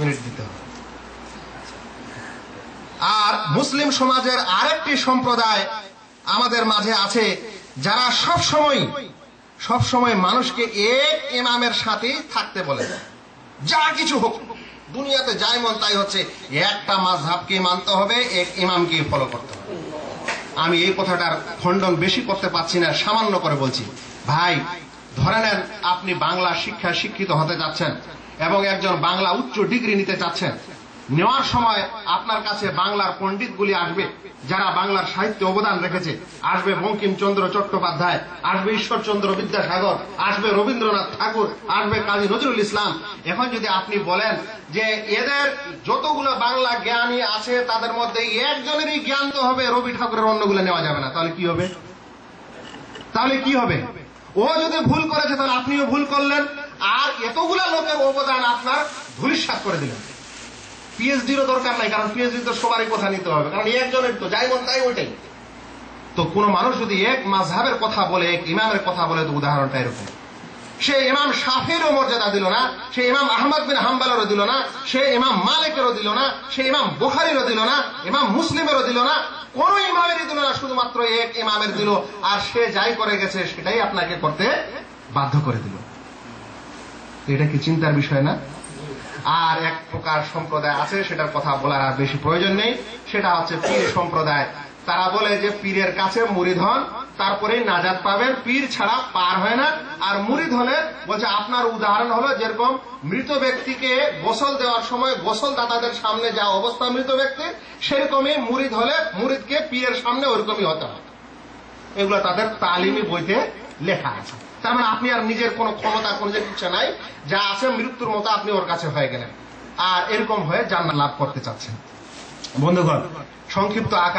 Minute দিতে হবে। আর মুসলিম সমাজের আরেকটি সম্প্রদায় আমাদের মাঝে আছে, যারা সব সময় সব সময় মানুষকে এক ইমামের সাথেই থাকতে বলে। যা কিছু হোক, দুনিয়াতে যাই মন তাই হচ্ছে, একটা মাঝহাবকে মানতে হবে, এক ইমামকে ফলো করতে হবে। আমি এই কথাটার খণ্ডন বেশি করতে পারছি না, সামান্য করে বলছি। ভাই, ধরে নেন আপনি বাংলা শিক্ষা শিক্ষিত হতে যাচ্ছেন। এবং একজন বাংলা উচ্চ ডিগ্রি নিতে চাচ্ছেন। নেওয়ার সময় আপনার কাছে বাংলার পণ্ডিতগুলি আসবে, যারা বাংলার সাহিত্যে অবদান রেখেছে। আসবে বঙ্কিমচন্দ্র চট্টোপাধ্যায়, আসবে ঈশ্বরচন্দ্র বিদ্যাসাগর, আসবে রবীন্দ্রনাথ ঠাকুর, আসবে কাজী নজরুল ইসলাম। এখন যদি আপনি বলেন যে এদের যতগুলো বাংলা জ্ঞানী আছে, তাদের মধ্যে একজনেরই জ্ঞান তো হবে, রবি ঠাকুরের অন্যগুলো নেওয়া যাবে না। তাহলে কি হবে? তাহলে কি হবে? ও যদি ভুল করেছে, তাহলে আপনিও ভুল করলেন। আর এতগুলা লোকের অবদান আপনার ধূলিসাৎ করে দিলেন। পিএইচডিরও দরকার নাই, কারণ পিএইচডি তো সবারই কথা নিতে হবে, কারণ একজনের তো, যাই মন তাই ওইটাই। তো কোন মানুষ যদি এক মাঝহাবের কথা বলে, এক ইমামের কথা বলে, তো উদাহরণটা এরকম। সে ইমাম শাফিরও মর্যাদা দিল না, সে ইমাম আহমদ বিন হাম্বালেরও দিল না, সে ইমাম মালিকেরও দিল না, সে ইমাম বুখারিরও দিল না, ইমাম মুসলিমেরও দিল না, কোন ইমামেরই দিল না, শুধুমাত্র এক ইমামের দিল, আর সে যাই করে গেছে, সেটাই আপনাকে করতে বাধ্য করে দিল। এটা কি চিন্তার বিষয় না? আর এক প্রকার সম্প্রদায় আছে, সেটার কথা বলার আর বেশি প্রয়োজন নেই। সেটা হচ্ছে পীর সম্প্রদায়। তারা বলে যে পীরের কাছে হন তারপরে নাজাদ পাবেন পীর ছাড়া পার হয় না। আর মুরিদ বলছে, আপনার উদাহরণ হলো যেরকম মৃত ব্যক্তিকে গোসল দেওয়ার সময় গোসল দাতাদের সামনে যা অবস্থা মৃত ব্যক্তি, সেরকমই মুরিদ হলে মুরিদকে পীরের সামনে ওরকমই হতে হয়। এগুলো তাদের তালিমি বইতে লেখা আছে। তার মানে আপনি আর নিজের কোনো ক্ষমতা, কোনো ইচ্ছে নাই, যা আছে মৃত্যুর মতো আপনি ওর কাছে হয়ে গেলেন। আর এরকম হয়ে জান্নাত লাভ করতে চাচ্ছেন। বন্ধুগণ, সংক্ষিপ্ত আকার